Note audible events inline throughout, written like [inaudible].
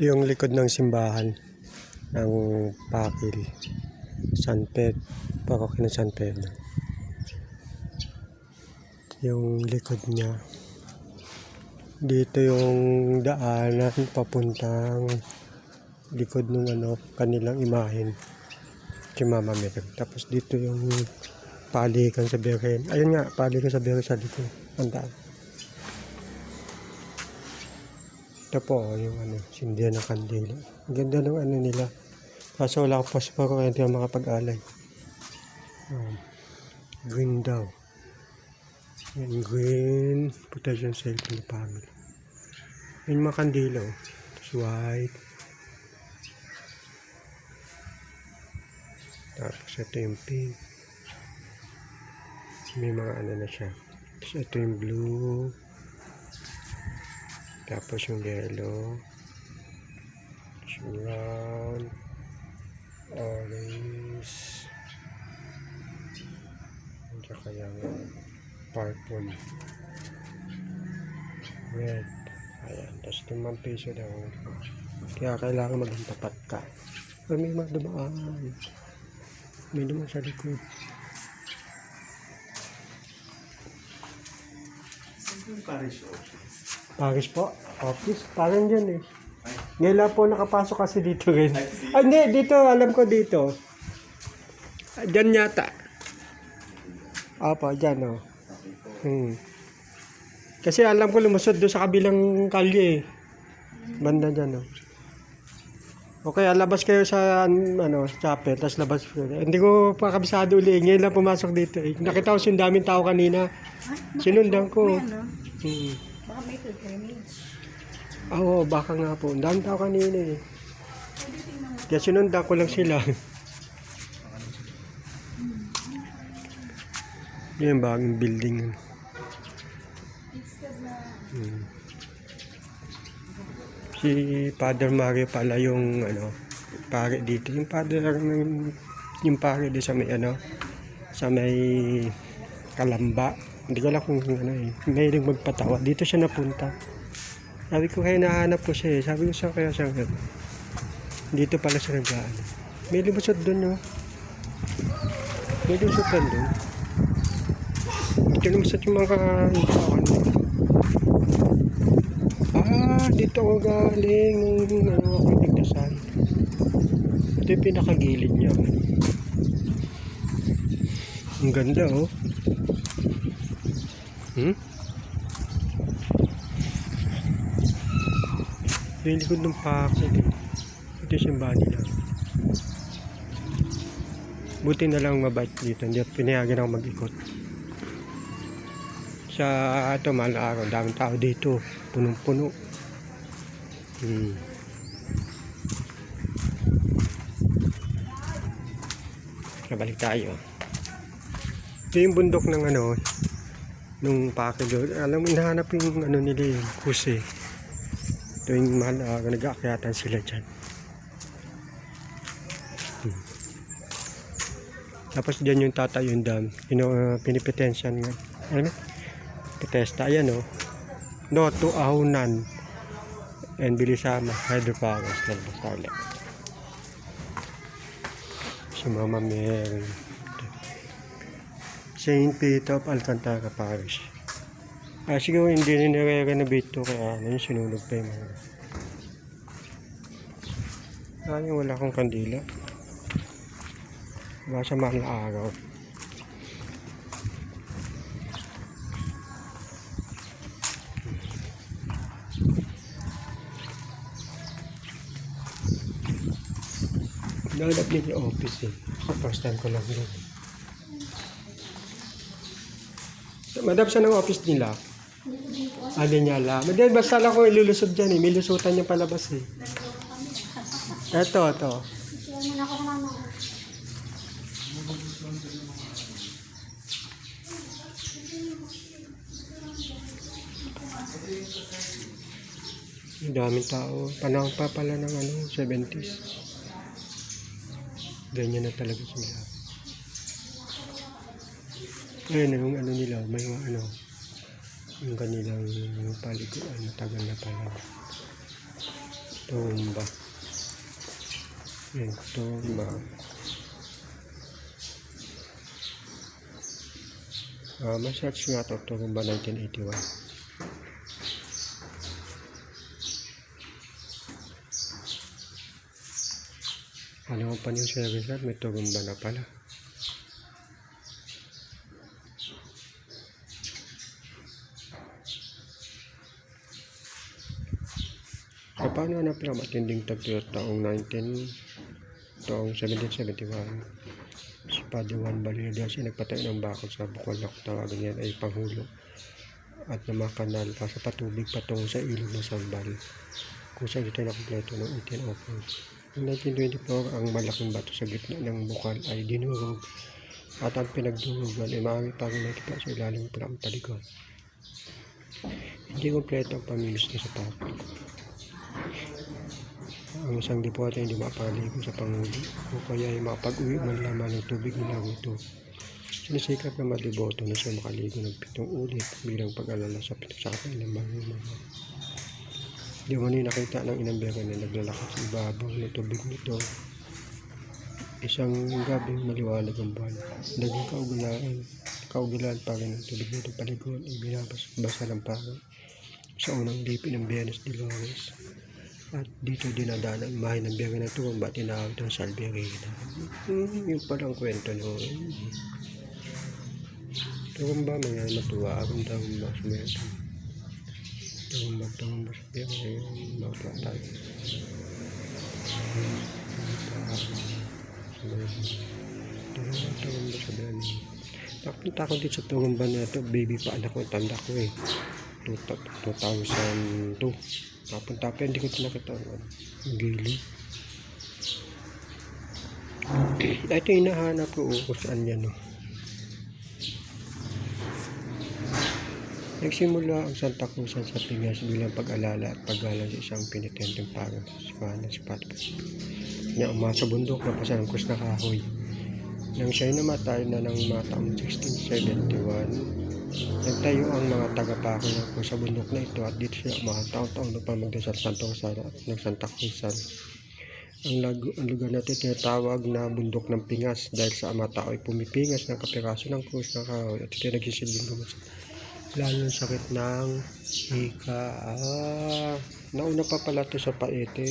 Ito yung likod ng simbahan ng Pakil. San Pedro. Parokya ng San Pedro. Yung likod niya. Dito yung daanan papuntang likod ng ano, kanilang imahen. Si Mama Mary. Tapos dito yung palikan sa Birhen. Ayun nga, palikan sa Birhen sa likod. Ang daan. Ito po, yung ano, sindihan ng kandila. Ang ganda ng ano nila. Kaso wala akong pasporo kaya hindi ako makapag-alay. Um, green daw. Yan, green. Potassium cellphone na family. Yung mga kandila, oh. Tapos white. Tapos ito yung pink. May mga ano na siya. Tapos ito yung blue. Tapos yung yellow. Yung brown. Orange. At saka yung purple. Red. Ayan. Tapos limang piso daw. Kaya kailangan maging tapat ka. Pero may mga dumaan. May dumaan sa likod. Parish office. Paris po. Office. Parang dyan eh. Ngayon lang po nakapasok kasi dito rin. Ah, hindi. Dito. Alam ko dito. Ah, Dyan yata. Opo, dyan o. Oh. Hmm. Kasi alam ko lumusod doon sa kabilang kalye eh. Banda dyan o. Oh. Okay, labas kayo sa ano, chapel, tapos labas ko. Hindi ko pa kabisado uli. Ngayon lang pumasok dito eh. Nakita ko yung daming tao kanina. Sinundan ko. May ano, Hmm. Baka may pilgrimage. Oo, baka nga po. Ang daming tao kanina eh. Kaya sinundan ko lang sila. [laughs] Yan bagong building. Hmm. Si Father Mario pala yung ano, pare dito. Yung father ng yung pare dito sa may ano, sa may Kalamba. Hindi ko alam kung ano eh. Mahilig magpatawa. Dito siya napunta. Sabi ko kaya nahanap ko siya eh. Sabi ko siya kaya siya dito pala siya nag May lumusot doon no. May lumusot doon doon. Ito lumusot yung mga ano. Ah, dito ako galing nung ano ako nagdasal. Ito pinakagilid niya. Ganda oh. Hmm? Yung likod ng pakit eh. Ito yung simbahan nila. Buti na lang mabait dito. Hindi pinayagan ako mag-ikot. Sa ito, mahal na araw. Daming tao dito. Punong-puno. Hmm. Nabalik tayo. Ito yung bundok ng ano, nung pakido. Alam mo, hinahanap yung ano nila yung kuse. Ito yung mahal araw. Nag-aakyatan sila dyan. Hmm. Tapos dyan yung tatayo yung dam. Pino, uh, pinipetensyan nga. Ano? Petesta. Ayan o. Oh. No to Ahunan. And Bilisama. Hydropowers. Tayo ulit. Si Mama Mary. Saint Peter of Alcantara Parish. Ah, siguro hindi na nire-renovate to kaya ano yung sinunog pa yung mga. Yung wala akong kandila. Baka sa mahal na araw. Niya yung office eh. First time ko lang yun. Madam, saan ang office nila? Ano niya lang. Madam, basta lang ko ilulusod dyan eh. May lusutan niya palabas eh. Eto, eto. Ang daming tao. Panahon pa pala ng ano, 70s. Ganyan na talaga sila. Ngayon, yung ano nila, may mga ano, yung kanilang paliguan, matagal na pala. Tumba. Yan, tumba. Ah, may search nga to, tumba 1981. Ano pa yung service may tumba na pala. So, paano na pala matinding tagtiyot taong 19, taong 1771? Si Padre Juan Balida siya nagpatay ng bakod sa Bukolak. Tawagan yan ay panghulo at na mga pa sa patubig patungo sa ilog ng Sambal kung saan ito nakompleto noong 1804. Noong 1924, ang malaking bato sa gitna ng bukal ay dinurog at ang pinagdurugan ay maaari pa rin nakita sa ilalim ng ang talikod. Hindi kompleto ang pamilis niya sa tao. Ang isang depote hindi makapaligo sa panguli o kaya ay makapag-uwi man lamang ng tubig nila ito. Sinisikap ng mga deboto na siya makaligo ng pitong ulit bilang pag-alala sa pinagsakat ng mga Di mo nakita ng biyaka na naglalakad sa ibabaw ng tubig nito. Isang gabing maliwanag ang buwan. Naging kaugulaan, kaugulaan pa rin ang tubig nito paligon ay binabasa ng paro sa unang lipi ng Bienes de Lores. At dito dinadaan ang imahe ng biyaka na tumba tinawag ng Salverina. Hmm, yun pala ang kwento noon. Tumba mga matuwa akong daw mas meron. Tumba, tumba sa biyaka ngayon, matuwa tayo. Tumba, tumba sa biyaka. Napunta ako dito sa tumba na ito, baby pa anak ko, tanda ko eh. 2002. Napunta pa, hindi ko ito nakita. Ang gili. [clears throat] Ito yung hinahanap ko oh, kung saan yan. Oh. Nagsimula ang Santa Cruzan sa Piñas bilang pag-alala at paggalang sa isang pinitenteng parang si Patpos. Na umasa bundok na pasan ng kus na kahoy. Nang siya'y namatay na ng mga taong 1671, Nagtayo ang mga tagapako ng sa bundok na ito at dito sila mga taon-taon na pamagdasal Santo Rosario at ng Santa Cruzan. Ang, lago, ang lugar na ito tinatawag na bundok ng pingas dahil sa mga tao ay pumipingas ng kapiraso ng krus ng kahoy at ito ay nagsisilbing sa lalo ng sakit ng hika. Ah, nauna pa pala ito sa paete.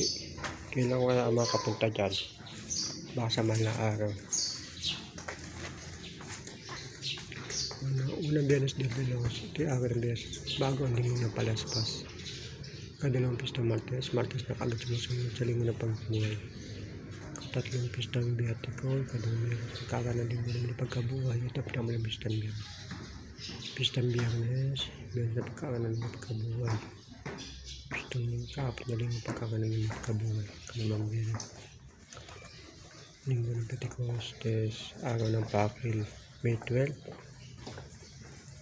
Kailangan wala ang mga kapunta dyan. Baka sa malang araw. Una, unang Biyernes de Velos, ito yung agar beses, bago ang linggo ng palaspas. Kadalawang pista Martes, Martes na kagad sumusunod sa linggo ng pagbuhay. Tatlong pistang Biatiko, kadalawang kaka ng linggo ng pagkabuhay, ito pinamalang pistang Biyernes. Pistang Biyernes, Biyernes na pagkaka ng pagkabuhay. Pistang kaapat na linggo pagkaka ng pagkabuhay, kalamang Biyernes. Linggo ng Pentecost, araw ng Pakil, May 12,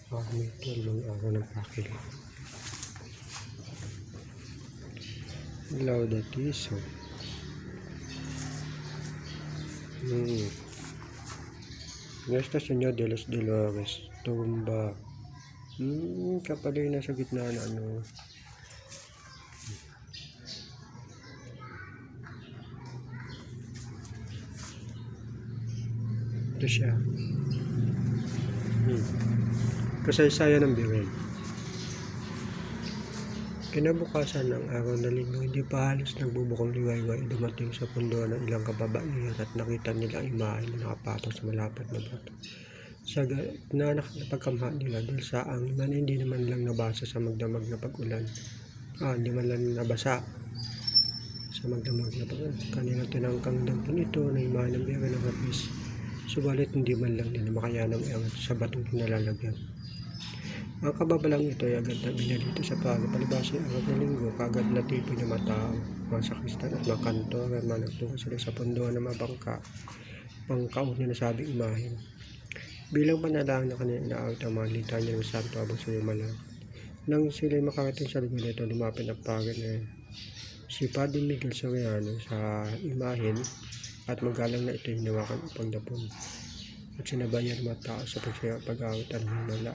May tulong araw ng pakil. Laudatiso. Hmm. Nuestra Señor de los Dolores. Tumba. Hmm, kapalay na sa gitna na ano. Ito siya. Hmm kasaysayan ng Biren. Kinabukasan ng araw na linggo, hindi pa halos nagbubukong liwayway dumating sa pundo ng ilang kababaihan at nakita nila ang imahe na nakapatong sa malapit na bato. Sa na nakapagkamha nila dahil sa ang man hindi naman lang nabasa sa magdamag na pag-ulan. Ah, hindi man lang nabasa sa magdamag na pag-ulan. Kanila tinangkang dampon ito na imahe ng Biren ng Rapis. Subalit hindi man lang nila makayanang iangat sa batong pinalalagyan. Ang kababalang ito ay agad na binalito sa pagpalibasa ang na linggo, kagad na tipo ng mga tao, mga sakristan at mga kantor at mga sila sa punduan ng mga bangka, pangkaon na nasabing imahin. Bilang panalangin na kanila inaawit ang mga litanya ng santo habang sila malang. Nang sila makarating sa lugar nito, lumapit ang pagod na si Padre Miguel Soriano sa imahin at magalang na ito hinawakan upang dapon. At sinabayan ng mga tao sa pag-awit at hinala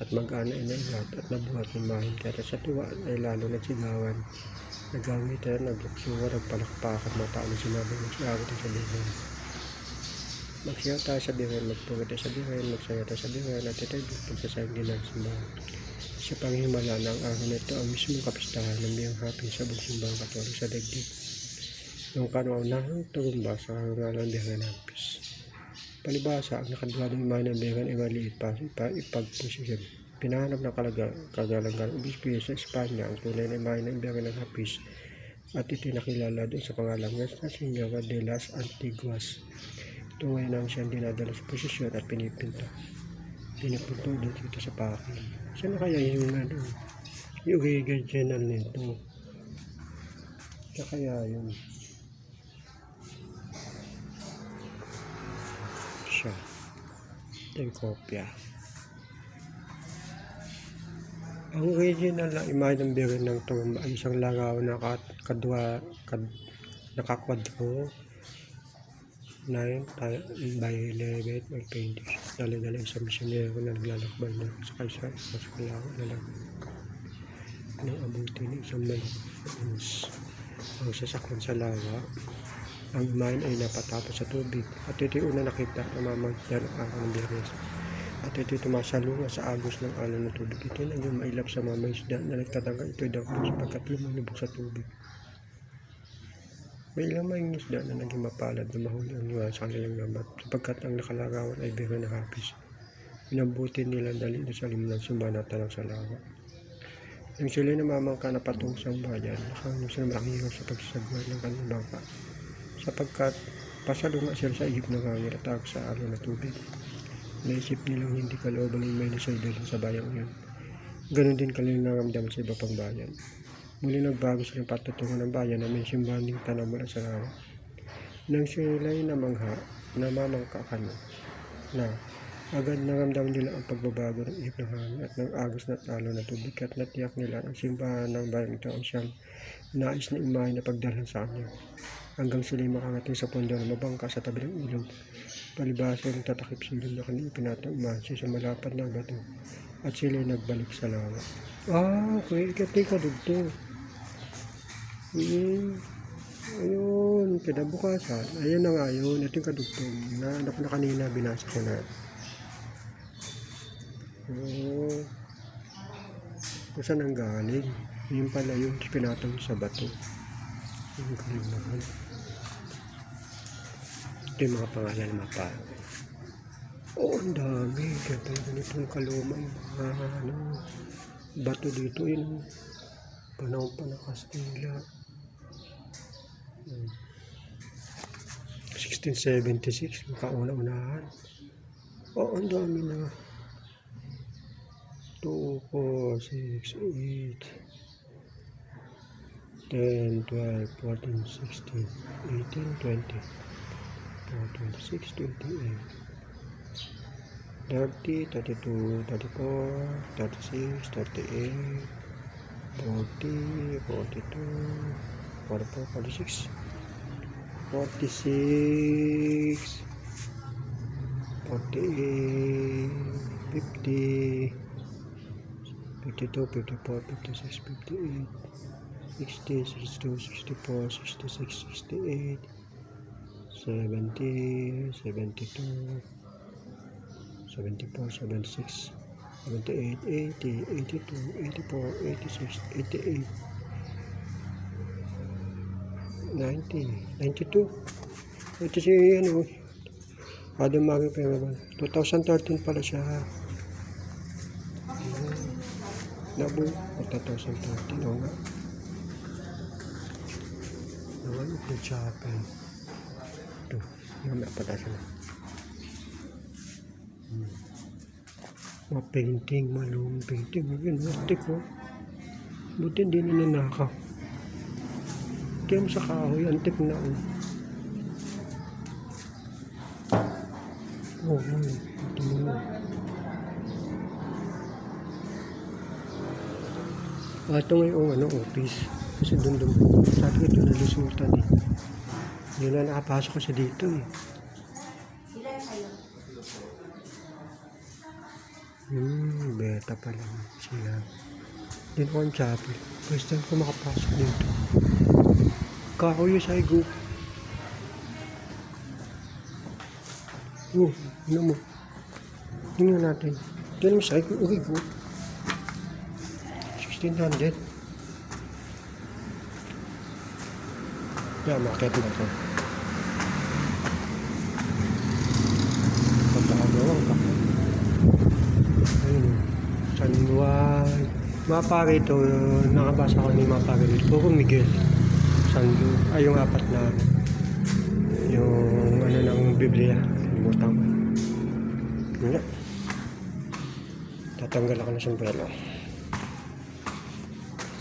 at mag-ana ay nailat at nabuhat ng mahin kaya sa tuwa ay lalo nagsigawan Nagawin tayo, nagluksuwa, nagpalakpakan, mga tao na sinabi mo siya ako sa bihin. Magsiyaw tayo sa bihin, magpugod tayo sa bihin, magsaya tayo sa bihin, at ito'y pagsasayang din ng simbahan. Sa panghimala ng araw na ito ang mismong kapistahan ng biyang hapin sa buong simbang katolik sa daigdig. Nung kanuunahang tugumba sa karangalan biyagan ng Pis. Palibasa, ang nakadwadong imahe ng biyagan ay maliit pa, pa ipagposisyon. Pinahanap ng kagalang-galang obispo sa Espanya ang tunay na imahe ng biyagan ng Hapis at itinakilala doon sa pangalang Nuestra Señora de las Antiguas. Ito ngayon ang siyang dinadala sa posisyon at pinipinta. Pinipunto doon dito sa paki. Saan na kaya yung ano, yung General nito? Siya kaya yun. Ito yung kopya. Ang original na imahe ng birin ng tomb ay isang laraw na kadwa, kad, nakakwadro 9 tayo- by 11 by 20. Dali-dali isang misyonero na naglalakbay na sa kaysa sa kalaw na lang ng abuti ng isang malakas ang sasakyan sa lawa. Ang imahe ay napatapos sa tubig at ito yung una nakita na mamagdan ang araw ng biyernes. At ito tumasalunga sa agos ng alon ng tubig. Ito na yung mailap sa mga isda na nagtatangka ito daw po sapagkat lumalubog sa tubig. May ilang mga isda na naging mapalad na mahuli ang niwa sa kanilang lamat sapagkat ang nakalagawan ay biro na hapis. Inabutin nila dali sa limunan sumanata ng salawa. Nang sila namamangka na patungo sa bayan, nakangin sila malaking hirap sa pagsasagwa ng kanilang bangka sapagkat pasalunga sila sa ihip ng hangin at agos sa alon na tubig. Naisip nilang hindi kalooban ng may sa bayang iyon. Ganon din kanilang naramdaman sa iba pang bayan. Muli nagbago silang patutungo ng bayan na may simbahan ding tanong mula sa lawa. Nang sila'y namangha, namamangka kami, na agad naramdaman nila ang pagbabago ng ihip ng hangin at ng agos na talo na tubig at natiyak nila ang simbahan ng bayan ito ang siyang nais na imahe na pagdalhan sa kanila. Hanggang sila'y makarating sa pondo na mabangka sa tabi ng ilog palibasa ng tatakip silong na kanina pinataumansi sa malapad na bato at sila nagbalik sa lawa. Ah, okay. Ikatay ka dugto. Hmm. Ayun, kinabukasan. Ayun na nga yun. Ito yung kadugtong. Na, na, na kanina binasa ko na. Oo. Kung saan ang galing? Yun pala yung pinatong sa bato. Ito yung mga pangalan ng mga tao. Oo, ang dami. Pala ganitong kaluma yung mga ano, bato dito yun. Panahon pa ng Kastila. Hmm. 1676, yung kauna-unahan. Oo, ang dami na. 2, 4, 6, 8, 10, 12, 14, 16, 18, 20. 26, 28, 30, 32, 34, 36, 38, 40, 42, 44, 46, 46, 48, 50, 52, 54, 56, 58, 60, 62, 64, 66, 68, 70, 72, 74, 76, 78, 80, 82, 84, 86, 88, 90, 92. Ito si ano, Adam Magi Peraban. 2013 pala siya. Nabu, 2013. Oo nga. Naman ito chapel. Ito, napatasan na. Hmm. Mga painting, malumang painting. Yun, arte ko. Buti hindi na nanakaw. Tingnan mo sa kahoy, antik na. Oh, oh, oh. ito mo. Ah, ito nga yung ano, office. Kasi doon doon. Sabi ko ito nalusutan eh. Yun na nakapasok kasi dito eh. Hmm, beta pala siya. Dito ko ang chapel. First time ko makapasok dito. Kahoy sa igo. Oh, ano mo? Tingnan natin. Mo sa go. 1600. Yan, makakita na ito. Pagkakagawang ka. Ayun. San Juan. Mga pare ito, nakabasa ko ni mga pare dito. Puro Miguel. San Juan. Ay, yung apat na yung ano ng Biblia. Kalimutan ko. Wala. Tatanggal ako ng sombrero.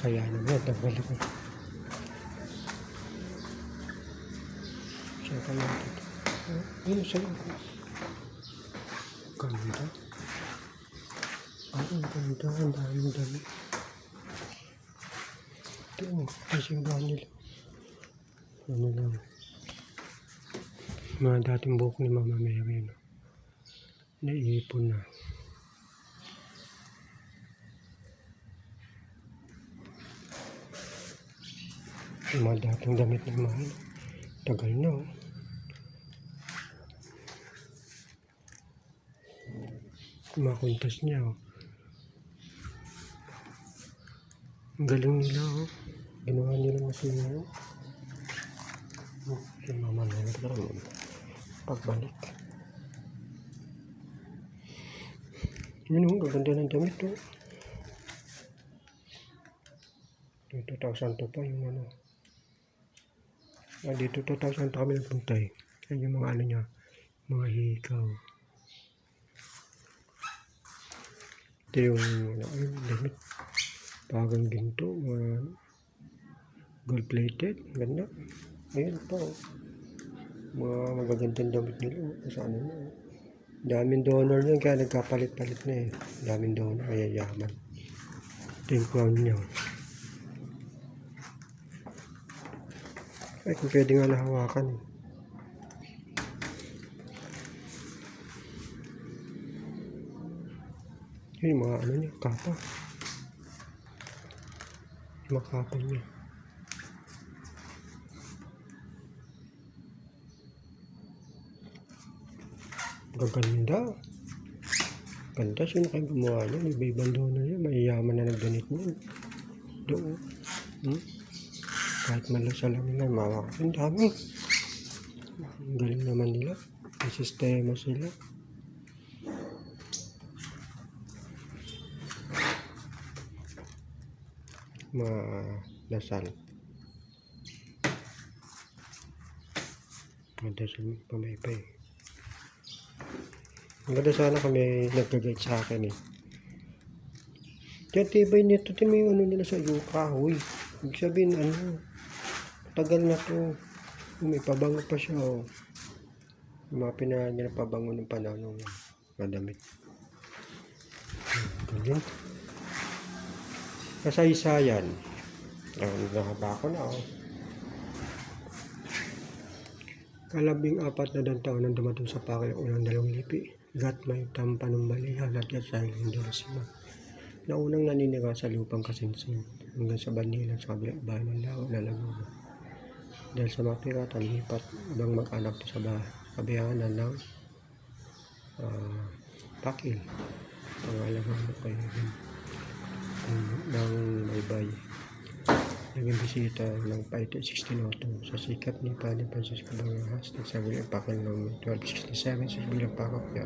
Kaya naman, tanggal ko. Saan kaya ito? Ayun, sa'yo. Ganda. Ay, ang ganda. Ang daming dami. Ito, ang simbahan nila. Ano lang. Mga dating buhok ni Mama Mary, no? Naiipon na. Yung mga dating damit ni Mama, no? Tagal na, oh. Kwintas niya, oh. Ang galing nila, oh. Ginawa nila na sila, oh. Si Mama Mary, parang pagbalik. Yun, oh, gaganda ng damit, oh. Yung 2002 pa yung ano. Ah, dito 2000 pa kami nagpunta eh. Yan yung mga ano niya, mga hikaw. Ito yung ayun, damit. Parang ginto, ano, gold plated, ganda. Ayun pa oh. Mga magagandang damit nila, oh. sa ano na. Daming donor niya, kaya nagkapalit-palit na eh. Daming donor, kaya yaman. Ito yung crown niya. Ay, kung pwede nga nahawakan. eh. Yun, yung mga ano niya, kapa. Yung mga kapa niya. Gaganda. Ganda, sino kayo gumawa niya? Iba-ibang donor niya. Mayayaman na nagdonate niya. Doon. Hmm? Kahit malasa lang nila, mawak. Ang dami. Ang galing naman nila. May sistema sila. Mga dasal. Mga dasal pamaypay. Ang ganda sana kami nag-guide sa akin eh. Diyan tibay nito, ito yung ano nila sa iyo, kahoy. Ibig sabihin, ano, tagal na to. May pabango pa siya, oh. Mga pinahan niya na pabango ng panahon ng mga damit. Kasaysayan. Ang nahaba ko na, oh. Kalabing apat na dan taon nang dumating sa pakil ang unang dalawang lipi. Gat may tampanumbalihan at gat sa Hindorosima na unang sa lupang kasinsin hanggang sa Banila sa kabilang bahay ng Lao na Laguna. Dahil sa mga pirata, lipat ibang mag-anak to sa bahay. Kabiyanan ng ah, Pakil. Pangalan ng kayo ng Maybay. Naging bisita ng Paite 1602 sa sikat ni Padre Francisco Bangas na sa bilang pakil noong 1267 sa bilang pakapya.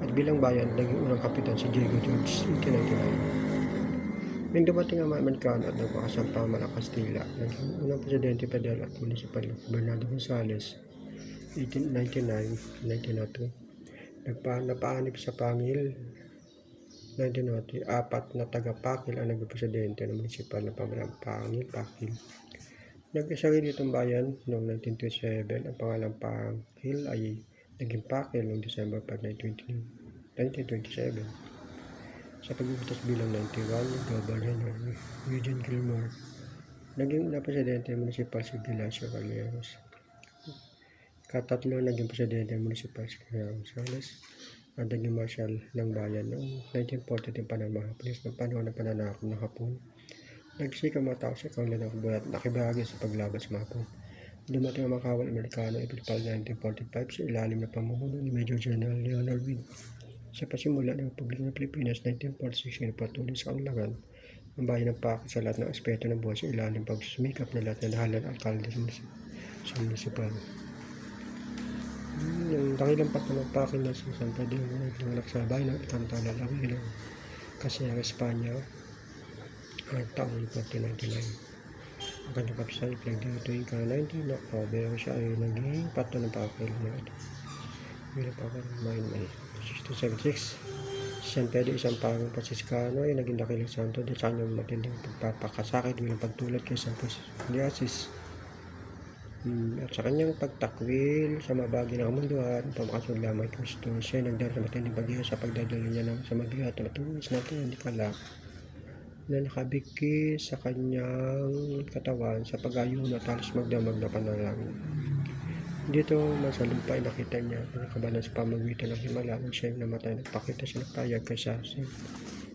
At bilang bayan, naging unang kapitan si Diego George 1899. Nang dumating ang mga Amerikano at nagpakasampa ang mga Kastila, naging unang presidente federal at municipal Bernardo Gonzales 1899-1902. Nagpa, napaanip sa pangil 1990, apat na taga-Pakil ang naging presidente ng municipal na pamalang Pangil, Pakil. Nagkasarili itong bayan noong 1927. Ang pangalang Pakil ay naging Pakil noong December 5, 1927. Sa pagbubutas bilang 91, Governor Eugene Gilmore, naging una presidente ng municipal si Galacio Calleros. Katatlo naging presidente ng municipal si Gonzales at naging marshal ng bayan noong 1940 pa ng mga pulis ng panahon ng pananakop ng Hapon. Nagsikang mga tao sa kaulan ng kabuhay at nakibahagi sa paglaban sa Hapon. Dumating ang mga kawal Amerikano April 1945 sa ilalim ng pamumuno ni Major General Leonard Wood. Sa pasimula ng Republika ng Pilipinas 1946 ay patuloy sa kaunlaran ang bayan ng Paco sa lahat ng aspeto ng buhay sa ilalim pagsumikap ng lahat ng lahalan alkalde sa. Hmm, yung dakilang pagpapakil na sa San Pedro ng nanganak sa bayan ng Itantala lalaki ng kasi ang Espanya ay taong 1999. Ang kanyang kapsay pinagdito yung ka-19 na pero siya ay naging pato ng papel niya. Bilang papel Mayan May 1676. Si San Pedro isang pagong Franciscano ay naging dakilang santo dahil sa kanyang matinding pagpapakasakit bilang pagtulad kay San Francisco Hmm, at sa kanyang pagtakwil sa mabagi ng kamunduan, pamakasunod lamang Kristo, siya nagdara sa matinding paghiya sa pagdadala niya ng sa mabigat na matuwis natin ni Kalak na nakabikis sa kanyang katawan sa pag-ayuno at halos magdamag na panalangin. Dito man sa lupa ay nakita niya ang nakabalan sa pamagitan ng himala nang siya ay namatay nagpakita siya ng payag kay Sasi.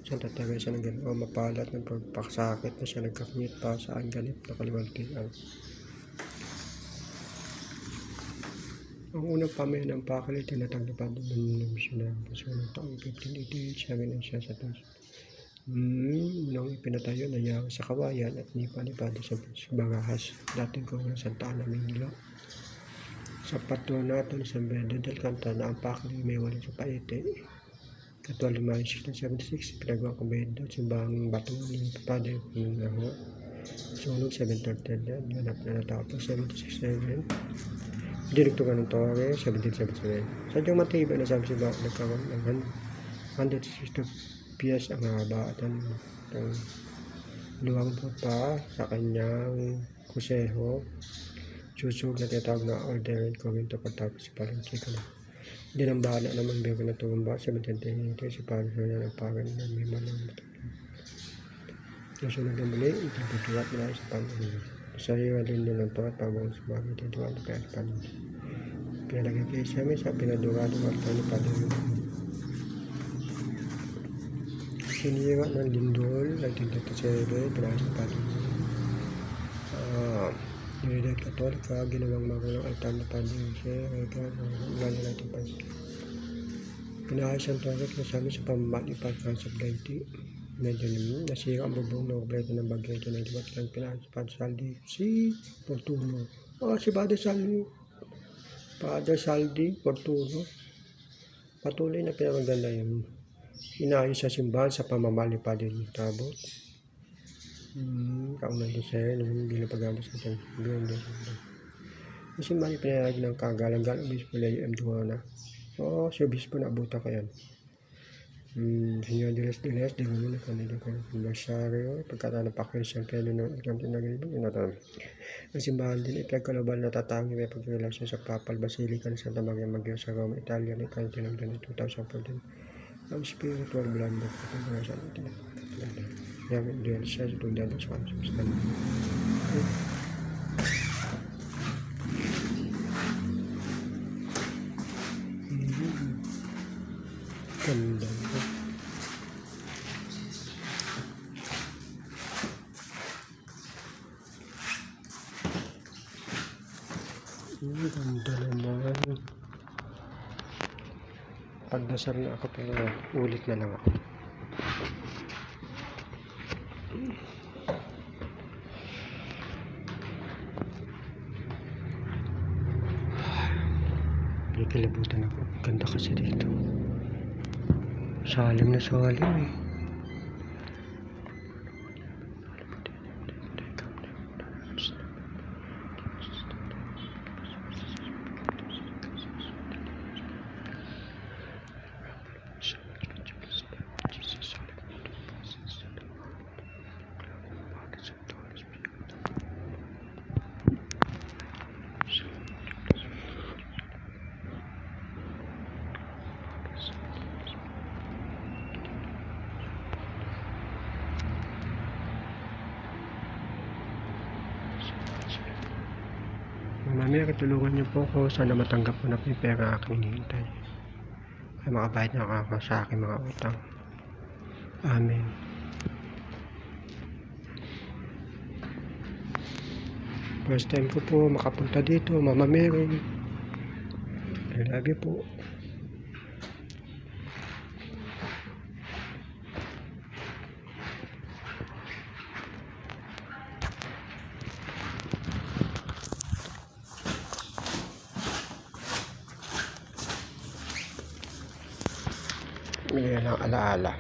Santa Teresa ng ganoon mapalat ng pagpakasakit na siya nagkakingit pa saan ganit na kaliwaltian. Ang unang pamayan ng pakal ay tinatanggapan ng ng misyonaryo sa unang taong 1588 siya siya sa tos. Hmm, nang ipinatayo na yaw sa kawayan at nipa-nipado sa, sa Bangahas, dating ko ng Santa Ana, Manila. Sa patronato ni San Beda del Canta na ang pakli may wala sa paete. Katwal Mayo 1676, pinagawa ko Beda at simbang bato ni Padre Pinangawa. Sunog 730, ganap na natapos 767. Direkto ng Torre, 1777. Sadyang matibay na sabi si Bak nagkaroon ng 160 pies ang haba at ang, po pa sa kanyang kuseho. Susug na tinatawag na ordered Corinto pagtapos si Palanchico na. Dinambana naman bago na tumumba sa 1780 si Paris na ng pagan na may malang Susunod na muli, itutuwat na sa Panginoon. Sa iyo din nila to at pagawang sa mga itutuwat na kaya Panginoon. Pinalagay kayo sa amin sa pinadurado at ano pa din. Sinira ng lindol, nagtinda sa sebe, pinasa pa din. Ah, Unidad Katolika, ginawang magulang altar na padre, siya, kaya gano'n natin pa. Pinahayos ang tarot na sa amin sa pamamali pagkasap daiti. Medyo nasira ang bubong ng obreto ng bagyo ito na idiwat lang pinahayos pa Saldi. Si Fortuno. Ah, si Padre Saldi. Father Saldi Fortuno. Patuloy na pinaganda yung inayos sa simbahan sa pamamali pa din yung tabot. Hmm, kaunang desayo naman bilang pag-aabot sa ating bilang din. Yung simbahan yung pinayag ng kagalang-galang obispo Leo M. Duana. Oo, si obispo na abuta ka yan. Hmm, Senyor de las de las de Luna ng Rosario, pagkatalo pa kayo San Pedro ng Ikantin na ganito, yun natin. Ang simbahan din ipagkalabal na tatangi may pagrelasyon sa Papal Basilica ng Santa Maria Maggiore sa Rome, Italia ng Ikantin ng ganito 2014. Ang spiritual blend of the Congregational Italy. Yang dual siya sa tunda ng sa Ganda ko. Ang ganda naman. Pagdasal na ako pero ulit na lang ako. Nakikilabutan ako. Ganda kasi dito. Salim na salim eh. Mamaya katulungan niyo po ako. Sana matanggap ko na po yung pera aking hinihintay. Ay makabayad na ako sa aking mga utang. Amen. First time ko po makapunta dito, Mama Mary. I love you po. Ang alaala.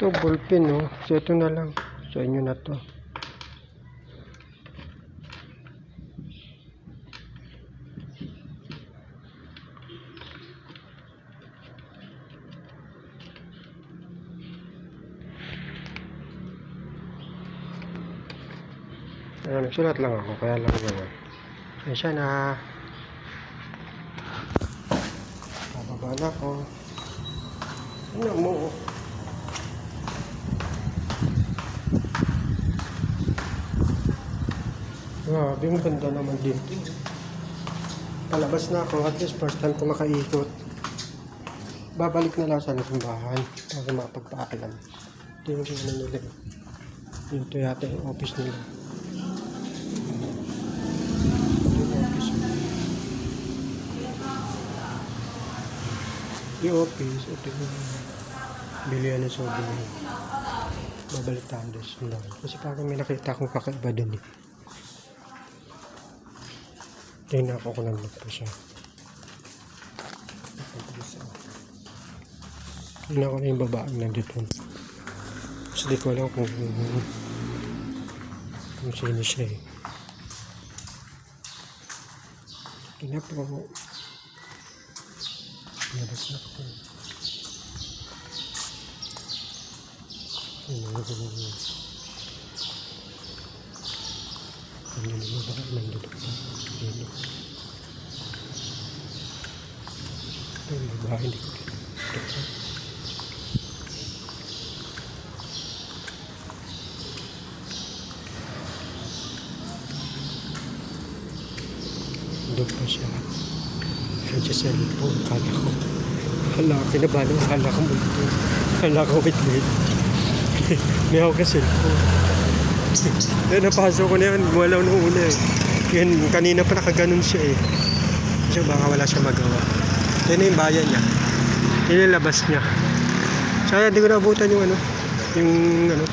Ito, ballpen, oh. So, ito na lang. Sa inyo na to. Ayan, nagsulat lang ako. Kaya lang naman. Ayan siya na. Bababa na. Ano mo? Grabe, ang ganda naman dito. Palabas na ako. At least first time ko makaikot. Babalik na lang sa loob bahay para makapagpaalam. Ito yung ano nila. eh. Ito yata yung office nila. Yung office, ito yung bilihan ng sobrang babalik tayo doon lang. Kasi parang may nakita akong kakaiba doon eh. Tingnan ako kung pa siya. Tingnan ko na yung babaeng nandito. Kasi di ko alam kung kung sino siya eh. Tingnan ko Hindi ba? Hindi ko. Ko, kinabahan ko, kala ko multo. Kala ko, wait, wait. [laughs] May ako ka cellphone. [laughs] Napasok ko na yan. Wala nung una eh. Yan, kanina pa nakaganon siya eh. Kasi baka wala siya magawa. Yan na yung bayan niya. Yan yung labas niya. Sayang, hindi ko naabutan yung ano, yung ano,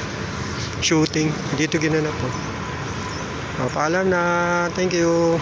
shooting. Dito ginanap po. Oh, paalam na. Thank you.